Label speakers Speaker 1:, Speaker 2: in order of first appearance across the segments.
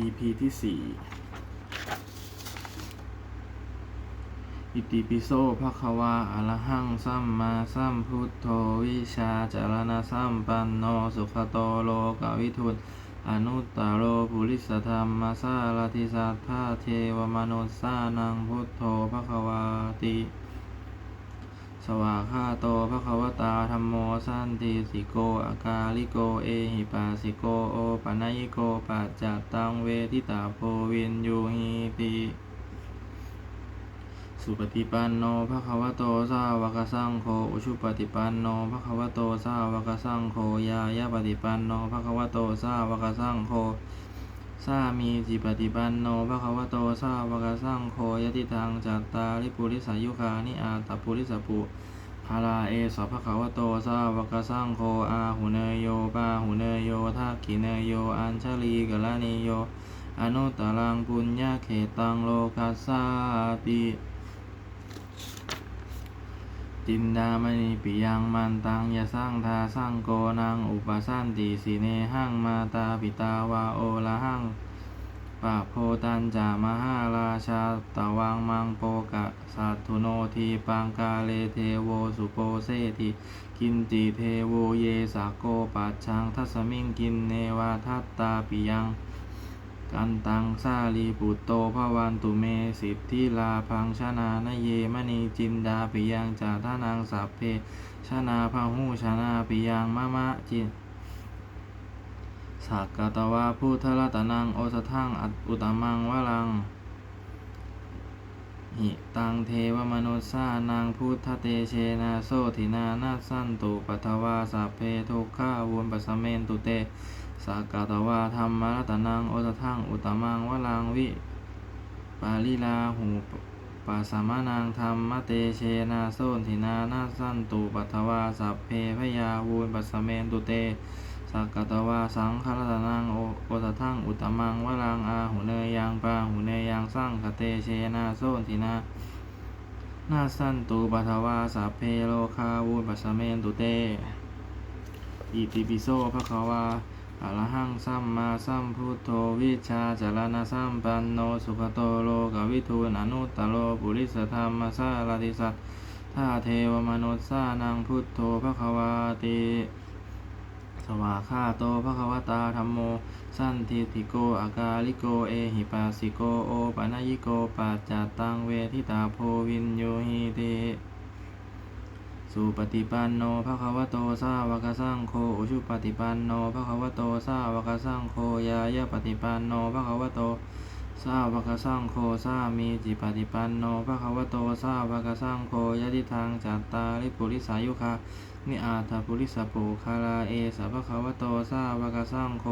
Speaker 1: EP ที่สี่อิติปิโสภะคะวาอะระหังสัมมาสัมพุทโธวิชาจารณะสัมปันโนสุขโตโลกวิทุตอนุตตโลปุริสธรรมสารติสัทธาเทวมนุสสานังพุทโธภะคะวาติ สวากขาโตภะคะวตาธรรมโมสันติสิโกอากาลิโกเอหิปัสสิโกโอปะนยิโกปัจจตตังเวทิตาโพวินยูหิติสุปฏิปันโนภะคะวะโตสาวกสังโฆอุชุปฏิปันโนภะคะวะโตสาวกสังโฆยายะปฏิปันโนภะคะวะโตสาวกสังโฆ สามีจิปฏิปันโนภะคะวะโตสาวกสังโฆยติทางจัตตาริปุริสายุคานิอาตปุริสปุภาลาเอสภะคะวะโตสาวกสังโฆอาหุเนยโยปาหุเนยโยทักขิเนยโยอัญชลีกลานิโยอนุตตรังปุญญาเขตังโลกัสสาติ จินดามณีปิยังมันตังยะสังทาสังโกนังอุปสันติสิเนหังมาตาปิตาวาโอละหังปะโพตันจามหาราชาตะวังมังโปกะสัตุโนทีปังกาเลเทโวสุโปเซติกินจิเทโวเยสาโกปัจชังทัสมิงกินเนวาทัตตาปิยัง กันตังซาลีปุตโตภวันตุเมสิทธิลาพังชนานเยมณีจินดาปิยังจาทานังสัพเพชนาพังหูชนาปิยังมะมะจินสักกตวาพุทธรัตนังโอสทังอัตอุตมังวลังหิตังเทวมนุสสานังพุทธเตเชนะโสทินานาสันตุปัทวาสัพเพทุกขาวุนปัสเมนตุเต สักกตวาธรรมรัตนังโอสทังอุตมังวลังวิ ปาลิลาหูปัสมานังธรรมเตเชนะโสทินานาสันตุปัทวาสัพเพพยาวุนปัสสเมนตุเตสักกตวาสังฆรัตนังโอโอตทังอุตมังวรังอาหุเนยยังปาหุเนยยังสร้างคเตเชนาโซนทินานาสันตุปัทวาสัพเพโลคาวุปัสสเมนตุเตอิติปิโสภะคะวา อรหังสัมมาสัมพุทโธวิชาจารณะสัมปันโนสุขโตโลกวิทูนอนุตตโลปุริสธรรมสารติสัทธาเทวมนุสสานังพุทโธภะควาติสวากขาโตภะควตาธรรมโม สันทิติโกอากาลิโกเอหิปัสสิโกโอปะนยิโกปัจจตังเวทิตาโพวินโยหิต สุปฏิปันโนภะคะวะโตสาวกสังโฆอุชุปฏิปันโนภะคะวะโตสาวกสังโฆยายะปฏิปันโนภะคะวะโตสาวกสังโฆสามีจิปฏิปันโนภะคะวะโตสาวกสังโฆยะติทางจัตตาริปุริสายุคานิอาถาปุริสปุคาลาเอสัพพะวะโตสาวกสังโฆ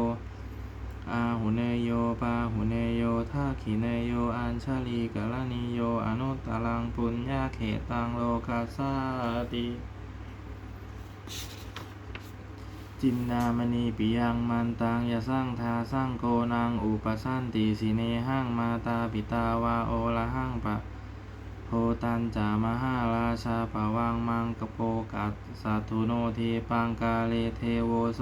Speaker 1: อาหุเนโยปาหุเนโยทักขิเนโยอัญชาลีกะลานิโยอนุ ตตรังปุญญาเขตังโลกัสาติจินดามณีปิยังมันตังยะสังทาสังโกนังอุปสันติสิเนหังมาตาปิตาวาโอละหังปะโพตันจามหาราชาปะวังมังกโปกัสสัตุโนเทปังกาเลเทโวโซ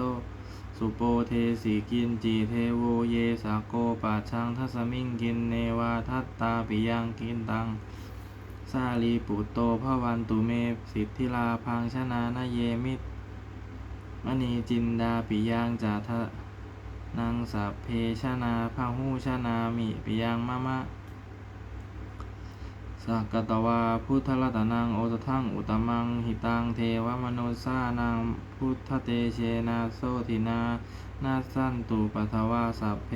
Speaker 1: สุโปเทสีกินจีเทโวเยสาโกปัจชังทัสมิงกินเนวาทัตตาปิยังกินตัง สาลีปุตโตภวันตุเม สิทธิลาพังชนะนาเยมิตมณีจินดาปิยังจาทะนางสัพเพชนาพังหูชนามิปิยังมะมะสักกตวาพุทธรัตนังโอสทังอุตมังหิตังเทวมนุสานังพุทธเตเชนาโสทินานาสันตุปัทวาสัพเพ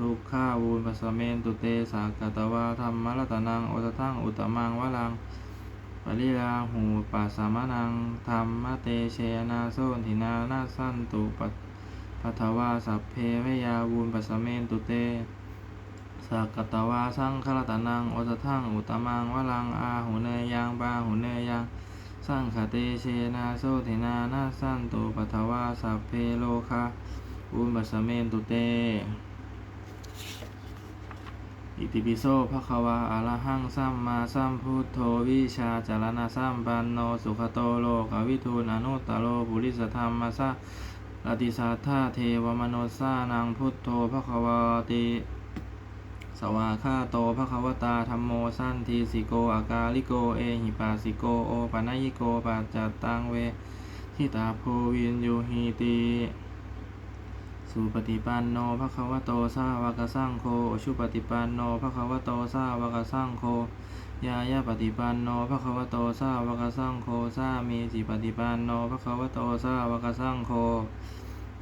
Speaker 1: ทุกข้าวูลปัสสเมนตุเตสักตวาธรรมรัตนังโอสทังอุตมังวลังปริลาหูปัสสมนังธรรมเตเชนาโสทินานาสั้นตุปัปัทวาสัพเพพยาวูลปัสสเมนตุเตสักตวาสังฆรัตนังโอสทังอุตมังวลังอาหุเนยยังปาหุเนยยังสังขเตเชนาโสตินานาสั้นตุปัทวาสัพเพโลคาอุมบัสสเมนตุเต อิติปิโสภะคะวาอะระหังสัมมาสัมพุทโธวิชาจารณะสัมปันโนสุขโตโลกวิทูนอนุตตโลปุริสธรรมสะลติสัทธาเทวมโนสานังพุทโธภควาติสวาคาโตภควตาธรรมโมสันทีสิโกอากาลิโกเอหิปัสสิโกโอปะนยิโกปัจจัตตังเวทิตาโพวินยูหิติ สุปฏิปันโนภควโตสาวกสังโฆชุปฏิปันโนภควโตสาวกสังโฆยายาปฏิปันโนภควโตสาวกสังโฆสามีจิปฏิปันโนภควโตสาวกสังโฆ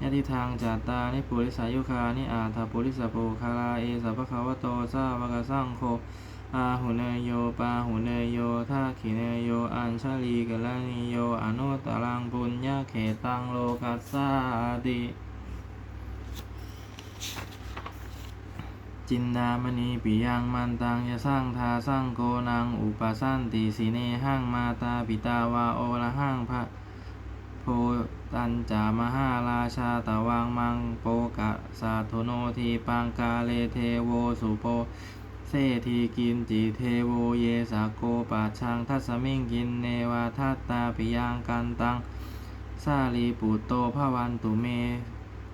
Speaker 1: ยะทิทางจัตตานิปุริสายุคานิอาทาปุริสปุคาลาเอสัพภควโตสาวกสังโฆอาหุเนยโยปาหุเนยโยทักขิเนยโยอัญชลีกลานิโยอนุตตรังปุญญาเขตังโลกัสสาติ จินดามณีปิยังมันตังยะสร้างทาสร้างโกนังอุปสันติสีเนหังมาตาปิตาวาโอละหังพระโพตันจามหาราชาตะวังมังโปกะสาธุโนทีปังกาเลเทโวสุโปเซทีกินจิเทโวเยสาโกปัจชังทัสมิงกินเนวาทัตตาปิยังกันตังสาลีปุตโตภวันตุเม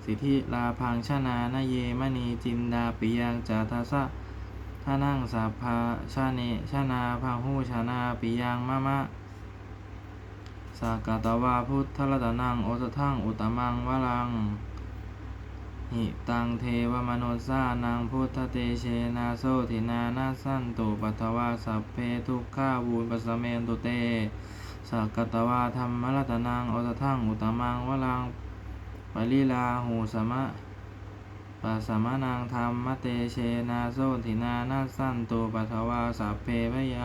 Speaker 1: สิทธิลาพังชนานาเยมณีจินดาปิยังจาทัสสะท่านั่งสัพพาชาเนชานาพังหูชานาปิยังมะมะสากาตวาพุทธรัตนังโอสทังอุตมังวลัง หิตังเทวมโนสานังพุทธเตเชนาโซทินานาสันตุปัทวาสัพเพทุกขาวูลปัสเมนตุเตสักกตวาธรรมรัตนังโอสทังอุตมังวลัง ปริลาหูสมะปัสสมะนางธรรมเตเชนาโซทินานาสั้นตุปัทวาสัพเพพยา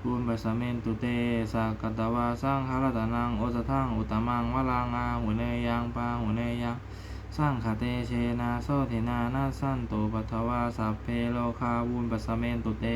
Speaker 1: ภูมิปัสสะเมนตุเตสักกตวาสร้างคารตานังโอสทังอุตมังวลังาหุเนยังปาหุเนยังสร้างคาเตเชนาโซทินานาสั้นตุปัทวาสัพเพโลคาวุนปัสสะเมนตุเต